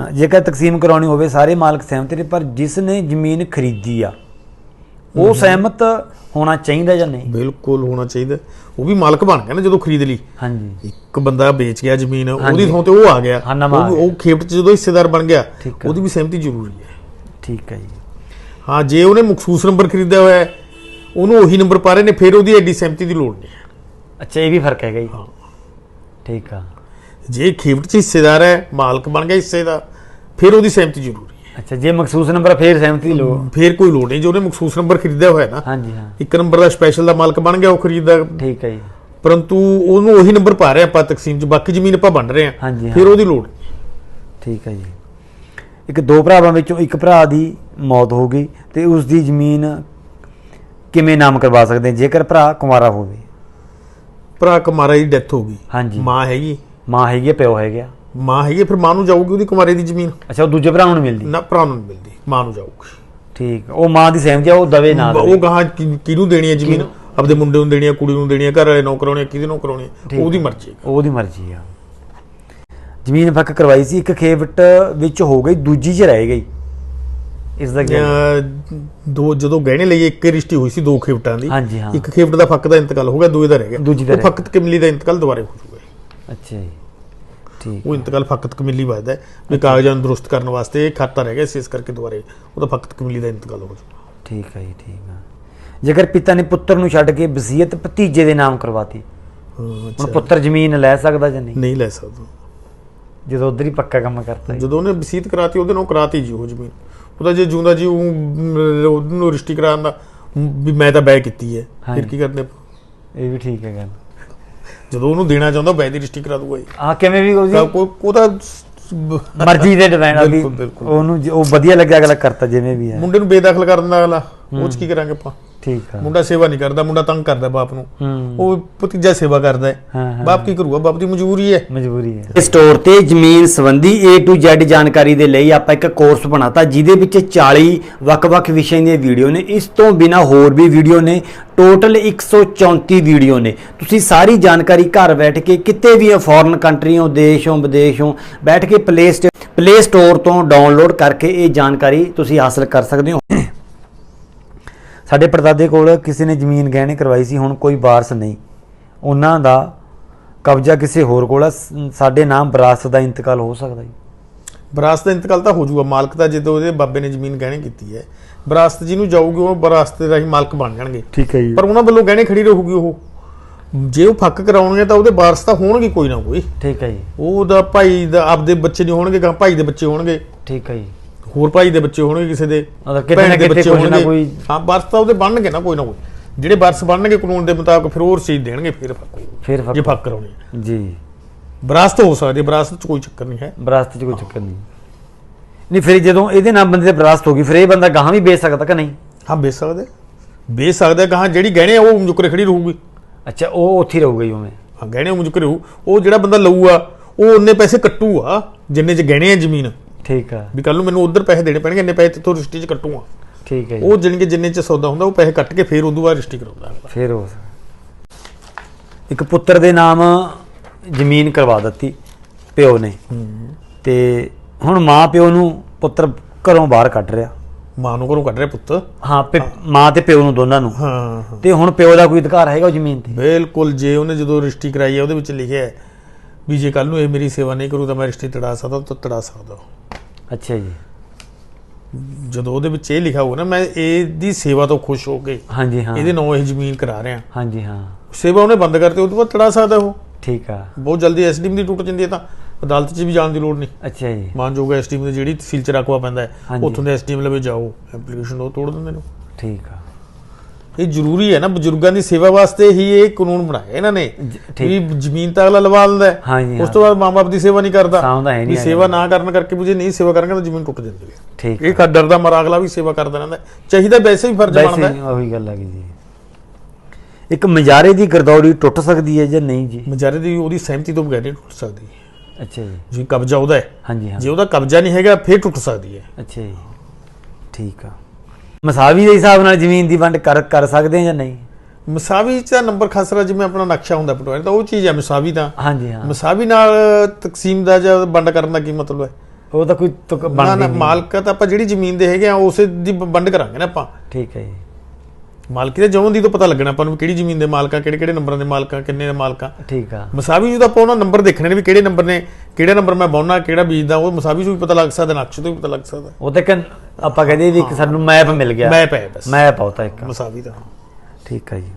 ਹਾਂ, ਜੇਕਰ ਤਕਸੀਮ ਕਰਾਉਣੀ ਹੋਵੇ ਸਾਰੇ ਮਾਲਕ ਸਹਿਮਤ ਨੇ ਪਰ ਜਿਸ ਨੇ ਜ਼ਮੀਨ ਖਰੀਦੀ ਆ ਉਹ ਸਹਿਮਤ ਹੋਣਾ ਚਾਹੀਦਾ ਜਾਂ ਨਹੀਂ? ਬਿਲਕੁਲ ਹੋਣਾ ਚਾਹੀਦਾ। ਉਹ ਵੀ ਮਾਲਕ ਬਣ ਗਿਆ ਨਾ ਜਦੋਂ ਖਰੀਦ ਲਈ। ਹਾਂਜੀ। ਇੱਕ ਬੰਦਾ ਵੇਚ ਗਿਆ ਜ਼ਮੀਨ ਉਹਦੀ। ਥਾਂ ਤੇ ਉਹ ਆ ਗਿਆ। ਹਾਂ, ਉਹ ਉਹ ਖੇਪਟ 'ਚ ਜਦੋਂ ਹਿੱਸੇਦਾਰ ਬਣ ਗਿਆ। ਉਹਦੀ ਵੀ ਸਹਿਮਤੀ ਜ਼ਰੂਰੀ ਹੈ। ਠੀਕ ਹੈ ਜੀ। ਹਾਂ ਜੇ ਉਹਨੇ ਮਖਸੂਸ ਨੰਬਰ ਖਰੀਦਿਆ ਹੋਇਆ ਹੈ ਉਹਨੂੰ ਉਹੀ ਨੰਬਰ ਪਾ ਰਹੇ ਨੇ ਫਿਰ ਉਹਦੀ ਐਡੀ ਸਹਿਮਤੀ ਦੀ ਲੋੜ ਨਹੀਂ ਹੈ। ਅੱਛਾ ਇਹ ਵੀ ਫ਼ਰਕ ਹੈਗਾ ਜੀ। ਠੀਕ ਆ। ਜੇ ਖੇਪਟ 'ਚ ਹਿੱਸੇਦਾਰ ਹੈ ਮਾਲਕ ਬਣ ਗਿਆ ਹਿੱਸੇ ਦਾ। ਫਿਰ ਉਹਦੀ ਸਹਿਮਤੀ ਜ਼ਰੂਰੀ ਹੈ। ਅੱਛਾ ਜੇ ਮਖਸੂਸ ਨੰਬਰ ਫੇਰ ਸਹਿਮਤੀ ਲੋੜ ਫਿਰ ਕੋਈ ਲੋੜ ਨਹੀਂ ਜੇ ਉਹਨੇ ਮਖਸੂਸ ਨੰਬਰ ਖਰੀਦਿਆ ਹੋਇਆ ਨਾ ਹਾਂਜੀ ਹਾਂ। ਇੱਕ ਨੰਬਰ ਦਾ ਸਪੈਸ਼ਲ ਦਾ ਮਾਲਕ ਬਣ ਗਿਆ ਉਹ ਖਰੀਦਦਾ। ਠੀਕ ਹੈ ਜੀ। ਪਰੰਤੂ ਉਹਨੂੰ ਉਹੀ ਨੰਬਰ ਪਾ ਰਹੇ ਆਪਾਂ ਤਕਸੀਮ 'ਚ ਬਾਕੀ ਜ਼ਮੀਨ ਆਪਾਂ ਵੰਡ ਰਹੇ ਹਾਂਜੀ, ਹਾਂ। ਹਾਂ। ਫਿਰ ਉਹਦੀ ਲੋੜ। ਠੀਕ ਹੈ ਜੀ। ਇੱਕ ਦੋ ਭਰਾਵਾਂ ਵਿੱਚੋਂ ਇੱਕ ਭਰਾ ਦੀ ਮੌਤ ਹੋ ਗਈ ਤੇ ਉਸ ਦੀ ਜ਼ਮੀਨ ਕਿਵੇਂ ਨਾਮ ਕਰਵਾ ਸਕਦੇ ਜੇਕਰ ਭਰਾ ਕੁਮਾਰਾ ਹੋਵੇ। ਭਰਾ ਕੁਮਾਰਾ ਦੀ ਡੈਥ ਹੋ ਗਈ। ਹਾਂਜੀ। ਮਾਂ ਹੈਗੀ। ਮਾਂ ਹੈਗੀ ਹੈ, ਪਿਓ ਹੈਗਾ ਮਾਂ ਹੈਗੀ ਫਿਰ ਮਾਂ ਨੂੰ ਜਾਊਗੀ ਉਹਦੀ ਕੁਮਾਰੇ ਦੀ ਜ਼ਮੀਨ। ਅੱਛਾ ਉਹ ਦੂਜੇ ਭਰਾ ਨੂੰ ਮਿਲਦੀ? ਨਾ ਭਰਾ ਨੂੰ ਨਹੀਂ ਮਿਲਦੀ ਮਾਂ ਨੂੰ ਜਾਊਗੀ। ਠੀਕ ਉਹ ਮਾਂ ਦੀ ਸਹਿਮਤੀ ਆ ਉਹ ਦਵੇ ਨਾ ਉਹ ਕਿ- ਕਿਹਨੂੰ ਦੇਣੀ ਹੈ ਜ਼ਮੀਨ? ਆਪਦੇ ਮੁੰਡੇ ਨੂੰ ਦੇਣੀ ਹੈ ਕੁੜੀ ਨੂੰ ਦੇਣੀ ਹੈ ਘਰ ਵਾਲੇ ਨੂੰ ਕਰਾਉਣੀ ਹੈ ਕਿਹਦੇ ਨੂੰ ਕਰਾਉਣੀ ਹੈ? ਉਹਦੀ ਮਰਜ਼ੀ ਉਹਦੀ ਮਰਜ਼ੀ ਆ। ਜ਼ਮੀਨ ਫੱਕ ਕਰਵਾਈ ਸੀ ਇੱਕ ਖੇਵਟ ਵਿੱਚ ਹੋ ਗਈ ਦੂਜੀ 'ਚ ਰਹਿ ਗਈ। ਇਸ ਦਾ ਦੋ ਜਦੋਂ ਗਹਿਣੇ ਲਈਏ ਇੱਕ ਰਿਸ਼ਤੀ ਹੋਈ ਸੀ ਦੋ ਖੇਵਟਾਂ ਦੀ। ਇੱਕ ਖੇਵਟ ਦਾ ਫੱਕ ਦਾ ਇੰਤਕਾਲ ਹੋ ਗਿਆ ਦੂਏ ਦਾ ਰਹਿ ਗਿਆ। ਦੂਜੀ ਦਾ ਫਕਤ ਕਮਿਲੀ ਦਾ ਇੰਤਕਾਲ ਦੁਬਾਰੇ ਹੋ ਜਾਊਗਾ ਅੱਛਾ ਜੀ। ਉਹ ਇੰਤਕਾਲ ਫਕਤ ਕਮਿਲੀ ਵਾਜਦਾ ਹੈ। ਵੀ ਕਾਗਜ਼ਾਂ ਨੂੰ ਦਰੁਸਤ ਕਰਨ ਵਾਸਤੇ ਇਹ ਖਾਤਾ ਰਹਿ ਗਿਆ ਸੀ ਇਸ ਕਰਕੇ ਦੁਬਾਰੇ ਉਹਦਾ ਫਕਤ ਕਮਿਲੀ ਦਾ ਇੰਤਕਾਲ ਹੋ ਜਾਊਗਾ ਠੀਕ ਹੈ ਜੀ ਠੀਕ ਆ ਜੇਕਰ ਪਿਤਾ ਨੇ ਪੁੱਤਰ ਨੂੰ ਛੱਡ ਕੇ ਵਸੀਅਤ ਭਤੀਜੇ ਦੇ ਨਾਮ ਕਰਵਾਤੀ ਹਾਂ, ਹੁਣ ਪੁੱਤਰ ਜ਼ਮੀਨ ਲੈ ਸਕਦਾ ਜਾਂ ਨਹੀਂ? ਨਹੀਂ ਲੈ ਸਕਦਾ। ਜਦੋਂ ਉਧਰ ਹੀ ਪੱਕਾ ਕੰਮ ਕਰਤਾ ਜਦੋਂ ਉਹਨੇ ਵਸੀਅਤ ਕਰਾਤੀ ਉਹਦੇ ਨਾਲ ਕਰਾਤੀ ਜੀ ਉਹ ਜ਼ਮੀਨ। ਉਹਦਾ ਜੇ ਜੂੰਦਾ ਜੀ ਉਹ ਉਹਨੂੰ ਰਿਸ਼ਤੀ ਕਰਾਉਣ ਦਾ ਵੀ ਮੈਂ ਤਾਂ ਬੈ ਕੀਤੀ ਹੈ। ਫਿਰ। ਕੀ ਕਰਦੇ? ਇਹ ਵੀ ਠੀਕ ਹੈ ਗੱਲ। ਜਦੋਂ ਉਹਨੂੰ ਦੇਣਾ ਚਾਹੁੰਦਾ ਬੈ ਦੀ ਰਿਸ਼ਤੀ ਕਰਾ ਦੂਗਾ ਜੀ ਆ ਕਿਵੇਂ ਵੀ ਤਾਂ ਕੋਈ ਉਹਦਾ ਮਰਜ਼ੀ ਦੇ ਡਿਪੈਂਡ ਆ ਵੀ। ਉਹਨੂੰ ਉਹ ਵਧੀਆ ਲੱਗਿਆ ਅਗਲਾ ਕਰਤਾ ਜਿਵੇਂ ਵੀ ਹੈ। ਮੁੰਡੇ ਨੂੰ ਬੇਦਖਲ ਕਰ ਦਿੰਦਾ ਅਗਲਾ ਉਹ ਚ ਕੀ ਕਰਾਂਗੇ ਆਪਾਂ? ਠੀਕ ਆ। ਮੁੰਡਾ ਸੇਵਾ ਨਹੀਂ ਕਰਦਾ ਮੁੰਡਾ ਤੰਗ ਕਰਦਾ ਬਾਪ ਨੂੰ। ਉਹ ਭਤੀਜਾ ਸੇਵਾ ਕਰਦਾ ਹੈ। ਬਾਪ ਕੀ ਕਰੂਗਾ? ਬਾਪ ਦੀ ਮਜਬੂਰੀ ਹੈ। ਮਜਬੂਰੀ ਹੈ। ਸਟੋਰ ਤੇ ਜ਼ਮੀਨ ਸੰਬੰਧੀ A to Z ਜਾਣਕਾਰੀ ਦੇ ਲਈ ਆਪਾਂ ਇੱਕ ਕੋਰਸ ਬਣਾਤਾ ਜਿਹਦੇ ਵਿੱਚ 40 ਵੱਖ-ਵੱਖ ਵਿਸ਼ਿਆਂ ਦੀਆਂ ਵੀਡੀਓ ਨੇ। ਇਸ ਤੋਂ ਬਿਨਾ ਹੋਰ ਵੀ ਵੀਡੀਓ ਨੇ। ਟੋਟਲ 134 ਵੀਡੀਓ ਨੇ। ਤੁਸੀਂ ਸਾਰੀ ਜਾਣਕਾਰੀ ਘਰ ਬੈਠ ਕੇ ਕਿਤੇ ਵੀ ਫੋਰਨ ਕੰਟਰੀ ਹੋ ਦੇਸ਼ ਹੋ ਵਿਦੇਸ਼ ਹੋ ਬੈਠ ਕੇ ਪਲੇ ਪਲੇ ਸਟੋਰ ਤੋਂ ਡਾਊਨਲੋਡ ਕਰਕੇ ਇਹ ਜਾਣਕਾਰੀ ਤੁਸੀਂ ਹਾਸਲ ਕਰ ਸਕਦੇ ਹੋ। ਸਾਡੇ ਪੜਦਾਦੇ ਕੋਲ ਕਿਸੇ ਨੇ ਜ਼ਮੀਨ ਗਹਿਣੇ ਕਰਵਾਈ ਸੀ ਹੁਣ ਕੋਈ ਵਾਰਸ ਨਹੀਂ। ਉਹਨਾਂ ਦਾ ਕਬਜ਼ਾ ਕਿਸੇ ਹੋਰ ਕੋਲ ਆ। ਸਾਡੇ ਨਾਮ ਵਿਰਾਸਤ ਦਾ ਇੰਤਕਾਲ ਹੋ ਸਕਦਾ ਜੀ। ਵਿਰਾਸਤ ਦਾ ਇੰਤਕਾਲ ਤਾਂ ਹੋ ਜਾਊਗਾ। ਮਾਲਕ ਤਾਂ ਜਦੋਂ ਉਹਦੇ ਬਾਬੇ ਨੇ ਜ਼ਮੀਨ ਗਹਿਣੇ ਕੀਤੀ ਹੈ ਵਿਰਾਸਤ ਜਿਹਨੂੰ ਜਾਊਗੀ ਉਹ ਵਿਰਾਸਤ ਦੇ ਰਾਹੀਂ ਮਾਲਕ ਬਣ ਜਾਣਗੇ। ਠੀਕ ਹੈ ਜੀ। ਪਰ ਉਹਨਾਂ ਵੱਲੋਂ ਗਹਿਣੇ ਖੜੀ ਰਹੂਗੀ ਉਹ। ਜੇ ਉਹ ਫੱਕ ਕਰਾਉਣਗੇ ਤਾਂ ਉਹਦੇ ਵਾਰਸ ਤਾਂ ਹੋਣਗੇ ਕੋਈ ਨਾ ਕੋਈ। ਠੀਕ ਹੈ ਜੀ। ਉਹਦਾ ਭਾਈ ਦਾ ਆਪਦੇ ਬੱਚੇ ਨਹੀਂ ਹੋਣਗੇ ਗਾਂ ਭਾਈ ਦੇ ਬੱਚੇ ਹੋਣਗੇ। ਠੀਕ ਹੈ ਜੀ। ਹੋਰ ਭਾਈ ਦੇ ਬੱਚੇ ਹੋਣਗੇ ਕਿਸੇ ਦੇ ਕਿਤੇ ਨਾ ਕਿਤੇ ਕੁਝ ਨਾ। ਕੋਈ ਹਾਂ ਵਾਰਸ ਤਾਂ ਉਹਦੇ ਬਣਨਗੇ ਨਾ ਕੋਈ ਨਾ ਕੋਈ। ਜਿਹੜੇ ਵਾਰਸ ਬਣਨਗੇ ਕਾਨੂੰਨ ਦੇ ਮੁਤਾਬਕ ਫਿਰ ਉਹ ਰਸੀਦ ਦੇਣਗੇ ਫਿਰ ਫੱਕ। ਫਿਰ ਜੇ ਫੱਕ ਕਰਾਉਣੀ ਹੈ। ਜੀ। ਵਿਰਾਸਤ ਹੋ ਸਕਦੀ ਹੈ ਵਿਰਾਸਤ 'ਚ ਕੋਈ ਚੱਕਰ ਨਹੀਂ ਹੈ। ਵਿਰਾਸਤ 'ਚ ਕੋਈ ਚੱਕਰ ਨਹੀਂ। ਨਹੀਂ ਫਿਰ ਜਦੋਂ ਇਹਦੇ ਨਾਮ ਬੰਦੇ ਦੀ ਵਿਰਾਸਤ ਹੋ ਗਈ ਫਿਰ ਇਹ ਬੰਦਾ ਗਾਹਾਂ ਵੀ ਵੇਚ ਸਕਦਾ ਕਿ ਨਹੀਂ? ਹਾਂ ਵੇਚ ਸਕਦੇ ਵੇਚ ਸਕਦੇ ਕਹਾਂ ਜਿਹੜੀ ਗਹਿਣੇ ਉਹ ਮੁਜਕਰੇ ਖੜੀ ਰਹੂਗੀ। ਅੱਛਾ ਉਹ ਉੱਥੇ ਹੀ ਰਹੂਗਾ ਉਵੇਂ। ਹਾਂ ਗਹਿਣੇ ਮੁਜਕਰੇ ਉਹ ਜਿਹੜਾ ਬੰਦਾ ਲਊਗਾ ਉਹ ਉਹਨੇ ਪੈਸੇ ਕੱਟੂਗਾ ਜਿੰਨੇ ਚ ਗਹਿਣੇ ਆ ਜ਼ਮੀਨ। ਠੀਕ ਆ। ਵੀ ਕੱਲ ਨੂੰ ਮੈਨੂੰ ਉਧਰ ਪੈਸੇ ਦੇਣੇ ਪੈਣਗੇ ਇੰਨੇ ਪੈਸੇ ਤੋਂ ਰਜਿਸਟਰੀ ਚ ਕੱਟੂਗਾ। ਠੀਕ ਹੈ ਜੀ। ਉਹ ਜਿੰਨੇ ਜਿੰਨੇ ਚ ਸੌਦਾ ਹੁੰਦਾ ਉਹ ਪੈਸੇ ਕੱਟ ਕੇ ਫੇਰ ਉਦੋਂ ਬਾਅਦ ਰਜਿਸਟਰੀ ਕਰਾਉਂਦਾ। ਫਿਰ ਹੋ ਸਕਦਾ ਇੱਕ ਪੁੱਤਰ ਦੇ ਨਾਮ ਜ਼ਮੀਨ ਕਰਵਾ ਦਿੱਤੀ ਪਿਓ ਨੇ। ਤੇ ਹੁਣ ਮਾਂ ਪਿਓ ਨੂੰ ਪੁੱਤਰ ਘਰੋਂ ਬਾਹਰ ਕੱਢ ਰਿਹਾ। ਮਾਂ ਨੂੰ ਘਰੋਂ ਕੱਢ ਰਿਹਾ ਪੁੱਤ? ਹਾਂ ਪਿ- ਮਾਂ ਤੇ ਪਿਓ ਨੂੰ ਦੋਨਾਂ ਨੂੰ। ਹਾਂ ਹਾਂ। ਤੇ ਹੁਣ ਪਿਓ ਦਾ ਕੋਈ ਅਧਿਕਾਰ ਹੈਗਾ ਉਹ ਜ਼ਮੀਨ ਤੇ? ਬਿਲਕੁਲ ਜੇ ਉਹਨੇ ਜਦੋਂ ਰਜਿਸਟਰੀ ਕਰਾਈ ਹੈ ਉਹਦੇ ਵਿੱਚ ਲਿਖਿਆ ਹੈ ਵੀ ਜੇ ਕੱਲ ਨੂੰ ਇਹ ਮੇਰੀ ਸੇਵਾ ਨਹੀਂ ਕਰੂ ਤਾਂ ਮੈਂ ਰਜਿਸਟਰੀ ਤੜਾ ਸਕਦਾ ਤਾਂ ਤੜਾ ਸਕਦਾ ਅੱਛਾ ਜੀ। ਜਦੋਂ ਉਹਦੇ ਵਿੱਚ ਇਹ ਲਿਖਿਆ ਹੋਊ ਨਾ ਮੈਂ ਇਹਦੀ ਸੇਵਾ ਤੋਂ ਖੁਸ਼ ਹੋ ਕੇ ਹਾਂਜੀ ਹਾਂ। ਇਹਦੇ ਨਾਂ ਇਹ ਜ਼ਮੀਨ ਕਰਾ ਰਿਹਾ। ਹਾਂਜੀ ਹਾਂ। ਸੇਵਾ ਉਹਨੇ ਬੰਦ ਕਰਤੀ ਉਹਦੇ ਬਾਅਦ ਤੜਾ ਸਕਦਾ ਉਹ। ਠੀਕ ਆ। ਬਹੁਤ ਜਲਦੀ ਐਸਡੀਐਮ ਦੀ ਟੁੱਟ ਜਾਂਦੀ ਹੈ ਤਾਂ ਅਦਾਲਤ 'ਚ ਵੀ ਜਾਣ ਦੀ ਲੋੜ ਨਹੀਂ। ਅੱਛਾ ਜੀ। ਮਾਨਯੋਗ ਐਸਡੀਐਮ ਦੀ ਜਿਹੜੀ ਤਹਿਸੀਲ 'ਚ ਰਕਵਾ ਪੈਂਦਾ ਹੈ। ਉੱਥੋਂ ਦੇ ਐਸਡੀਐਮ ਲਵੇ ਜਾਓ ਐਪਲੀਕੇਸ਼ਨ ਉਹ ਤੋੜ ਦਿੰਦੇ ਨੇ ਠੀਕ ਆ। ਇਹ ਜ਼ਰੂਰੀ ਹੈ ਨਾ ਬਜ਼ੁਰਗਾਂ ਦੀ ਸੇਵਾ ਵਾਸਤੇ ਹੀ ਇਹ ਕਾਨੂੰਨ ਬਣਾਇਆ ਇਹਨਾਂ ਨੇ। ਵੀ ਜ਼ਮੀਨ ਤਾਂ ਅਗਲਾ ਲਵਾ ਲੈਂਦਾ ਹੈ। ਉਸ ਤੋਂ ਬਾਅਦ ਮਾਂ-ਬਾਪ ਦੀ ਸੇਵਾ ਨਹੀਂ ਕਰਦਾ। ਹੈ ਵੀ ਸੇਵਾ ਨਾ ਕਰਨ ਕਰਕੇ ਜੇ ਨਹੀਂ ਸੇਵਾ ਕਰਾਂਗੇ ਤਾਂ ਜ਼ਮੀਨ ਟੁੱਟ ਜਾਂਦੀ ਹੈ ਠੀਕ। ਇਹ ਕਾ ਡਰਦਾ ਮਰ ਅਗਲਾ ਵੀ ਸੇਵਾ ਕਰਦਾ ਰਹਿੰਦਾ ਹੈ। ਚਾਹੀਦਾ ਵੈਸੇ ਵੀ ਫਰਜ਼ ਬਣਦਾ ਵੈਸੇ ਹੈ। ਹੀ ਉਹੀ ਗੱਲ ਆ ਗਈ ਜੀ। ਇੱਕ ਮਜਾਰੇ ਦੀ ਗਰਦੌੜੀ ਟੁੱਟ ਸਕਦੀ ਹੈ ਜਾਂ ਨਹੀਂ ਜੀ? ਮਜਾਰੇ ਦੀ ਉਹਦੀ ਸਹਿਮਤੀ ਤੋਂ ਬਗੈਰ ਨਹੀਂ ਟੁੱਟ ਸਕਦੀ। ਅੱਛਾ ਜੀ। ਜੇ ਕਬਜ਼ਾ ਉਹਦਾ ਹੈ। ਹਾਂਜੀ ਹਾਂ। ਜੇ ਉਹਦਾ ਕਬਜ਼ਾ ਨਹੀਂ ਹੈਗਾ ਫਿਰ ਟੁੱਟ ਸਕਦੀ ਹੈ। ਅੱਛਾ ਜੀ। ਠੀਕ ਆ। ਮਸਾਵੀ ਦੇ ਹਿਸਾਬ ਨਾਲ ਜ਼ਮੀਨ ਦੀ ਵੰਡ ਕਰ ਕਰ ਸਕਦੇ ਆ ਜਾਂ ਨਹੀਂ? ਮਸਾਵੀ ਚ ਨੰਬਰ ਖਸਰਾ ਜਿਵੇਂ ਆਪਣਾ ਨਕਸ਼ਾ ਹੁੰਦਾ ਪਟਵਾਰੀ ਤਾਂ ਉਹ ਚੀਜ਼ ਹੈ ਮਸਾਵੀ ਤਾਂ ਹਾਂਜੀ ਹਾਂ। ਮਸਾਵੀ ਨਾਲ ਤਕਸੀਮ ਦਾ ਜਾਂ ਵੰਡ ਕਰਨ ਦਾ ਕੀ ਮਤਲਬ ਹੈ? ਉਹ ਤਾਂ ਕੋਈ ਤੁਕ ਨਾ ਬਣਦੀ ਨਾ ਨਹੀਂ। ਮਾਲਕ ਤਾਂ ਆਪਾਂ ਜਿਹੜੀ ਜ਼ਮੀਨ ਦੇ ਹੈਗੇ ਆ ਉਸੇ ਦੀ ਵੰਡ ਕਰਾਂਗੇ ਨਾ ਆਪਾਂ। ਠੀਕ ਹੈ ਜੀ। ਮਾਲਕੀ ਦੇ ਜਮੋਂ ਦੀ ਤਾਂ ਪਤਾ ਲੱਗਣਾ ਆਪਾਂ ਨੂੰ ਕਿਹੜੀ ਜ਼ਮੀਨ ਦੇ ਮਾਲਕ ਕਿਹੜੇ ਕਿਹੜੇ ਨੰਬਰਾਂ ਦੇ ਮਾਲਕ ਕਿੰਨੇ ਦੇ ਮਾਲਕ ਠੀਕ ਆ। ਮਸਾਵੀ ਜੀ ਦਾ ਆਪਾਂ ਉਹਨਾਂ ਨੰਬਰ ਦੇਖਣੇ ਨੇ ਵੀ ਕਿਹੜੇ ਨੰਬਰ ਨੇ ਕਿਹੜਾ ਨੰਬਰ ਮੈਂ ਬਾਉਣਾ ਕਿਹੜਾ ਬੀਜਦਾ ਉਹ ਮਸਾਵੀ ਨੂੰ ਵੀ ਪਤਾ ਲੱਗ ਸਕਦਾ ਨਕਸ਼ ਤੋਂ ਵੀ ਪਤਾ ਲੱਗ ਸਕਦਾ। ਉਹ ਤਾਂ ਆਪਾਂ ਕਹਦੇ ਵੀ ਇੱਕ ਸਾਨੂੰ ਮੈਪ ਮਿਲ ਗਿਆ। ਮੈਪ ਹੈ ਬਸ। ਮੈਪ ਆਉਤਾ ਇੱਕ। ਮਸਾਵੀ ਦਾ। ਠੀਕ ਹੈ ਜੀ।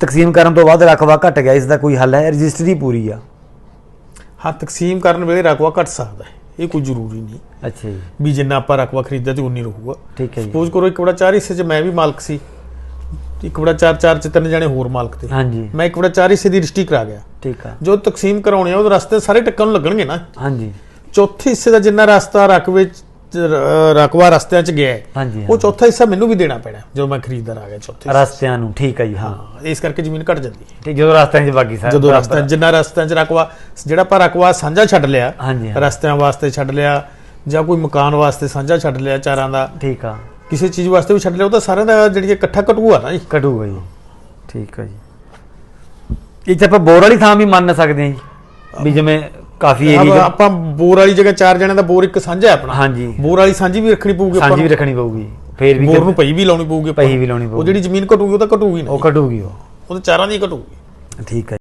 ਤਕਸੀਮ ਕਰਨ ਤੋਂ ਬਾਅਦ ਰਕਬਾ ਘਟ ਗਿਆ ਇਸ ਦਾ ਕੋਈ ਹੱਲ ਹੈ? ਰਜਿਸਟਰੀ ਪੂਰੀ ਆ। ਹਾਂ ਤਕਸੀਮ ਕਰਨ ਵੇਲੇ ਰਕਵਾ ਘਟ ਸਕਦਾ ਹੈ। ਇਹ ਕੋਈ ਜ਼ਰੂਰੀ ਨਹੀਂ। ਅੱਛਾ ਜੀ। ਵੀ ਜਿੰਨਾ ਆਪਾਂ ਰਕਵਾ ਖਰੀਦਿਆ ਤੇ ਉਨੀ ਰਹੂਗਾ। ਠੀਕ ਹੈ ਜੀ। ਸਪੋਜ਼ ਕਰੋ ਇੱਕ ਬੜਾ ਚਾਰ ਹਿੱਸੇ 'ਚ ਮੈਂ ਵੀ ਮਾਲਕ ਸੀ। ਇੱਕ ਬੜਾ ਚਾਰ ਚਾਰ 'ਚ ਤਿੰਨ ਜਣੇ ਹੋਰ ਮਾਲਕ ਤੇ। ਹਾਂਜੀ। ਮੈਂ ਇੱਕ ਬੜਾ ਚਾਰ ਹਿੱਸੇ ਦੀ ਰਜਿਸਟਰੀ ਕਰਾ ਗਿਆ। ਠੀਕ ਆ। ਜੋ ਤਕਸੀਮ ਕਰਾਉਣੇ ਆ ਉਹ ਰਸਤੇ ਸਾਰੇ ਟੱਕਣ ਲੱਗਣਗੇ ਨਾ। ਹਾਂਜੀ। ਚੌਥੇ ਹਿੱਸੇ ਦਾ ਜਿੰਨਾ ਰਸਤਾ ਰਕਵੇ ਰਕਵਾ ਰਸਤਿਆਂ 'ਚ ਗਿਆ ਹਾਂਜੀ ਉਹ ਚੌਥਾ ਹਿੱਸਾ ਮੈਨੂੰ ਵੀ ਦੇਣਾ ਪੈਣਾ ਜਦੋਂ ਮੈਂ ਖਰੀਦਦਾਰ ਆ ਗਿਆ ਚੌਥੇ। ਰਸਤਿਆਂ ਨੂੰ ਠੀਕ ਹੈ ਜੀ ਹਾਂ। ਇਸ ਕਰਕੇ ਜ਼ਮੀਨ ਘਟ ਜਾਂਦੀ ਹੈ। ਤੇ ਜਦੋਂ ਰਸਤਿਆਂ 'ਚ ਬਾਕੀ ਸਾਰੇ ਜਦੋਂ ਰਸਤਾ ਜਿੰਨਾ ਰਸਤਿਆਂ 'ਚ ਰਕਵਾ ਜਿਹੜਾ ਆਪਾਂ ਰਕਵਾ ਸਾਂਝਾ ਛੱਡ ਲਿਆ ਰਸਤਿਆਂ ਵਾਸਤੇ ਛੱਡ ਲਿਆ ਜਾਂ ਕੋਈ ਮਕਾਨ ਵਾਸਤੇ ਸਾਂਝਾ ਛੱਡ ਲਿਆ ਚਾਰਾਂ ਦਾ ਠੀਕ ਆ। ਕਿਸੇ ਚੀਜ਼ ਵਾਸਤੇ ਵੀ ਛੱਡ ਲਿਆ ਉਹ ਤਾਂ ਸਾਰਿਆਂ ਦਾ ਜਿਹੜੀ ਇਹ ਇਕੱਠਾ ਘਟੂਆ ਨਾ ਜੀ। ਕਟੂਗਾ ਜੀ। ਠੀਕ ਹੈ ਜੀ। ਇੱਥੇ ਆਪਾਂ ਬੋਰ ਵਾਲੀ ਥਾਂ ਵੀ ਮੰਨ ਸਕਦੇ ਹਾਂ ਜੀ ਵੀ ਜਿਵੇਂ ਕਾਫੀ ਆਪਾਂ- ਏਰੀਆ ਆਪਾਂ ਬੋਰ ਵਾਲੀ ਜਗ੍ਹਾ ਚਾਰ ਜਣਿਆਂ ਦਾ ਬੋਰ ਇੱਕ ਸਾਂਝਾ ਹੈ ਆਪਣਾ। ਹਾਂਜੀ। ਬੋਰ ਵਾਲੀ ਸਾਂਝੀ ਵੀ ਰੱਖਣੀ ਪਊਗੀ ਆਪਾਂ ਸਾਂਝੀ ਵੀ। ਰੱਖਣੀ ਪਊਗੀ। ਫੇਰ ਵੀ ਬੋਰ ਨੂੰ ਪਈ ਵੀ ਲਾਉਣੀ ਪਊਗੀ ਆਪਾਂ ਪਈ ਵੀ ਲਾਉਣੀ ਨੂੰ। ਉਹ ਪਊਗੀ। ਜਿਹੜੀ ਜ਼ਮੀਨ ਘਟੂਗੀ ਉਹ ਤਾਂ ਘਟੂਗੀ ਉਹ ਨਾ ਕਟੂਗੀ ਉਹ। ਉਹ ਤਾਂ ਚਾਰਾਂ ਦੀ ਘਟੂਗੀ। ਠੀਕ ਹੈ।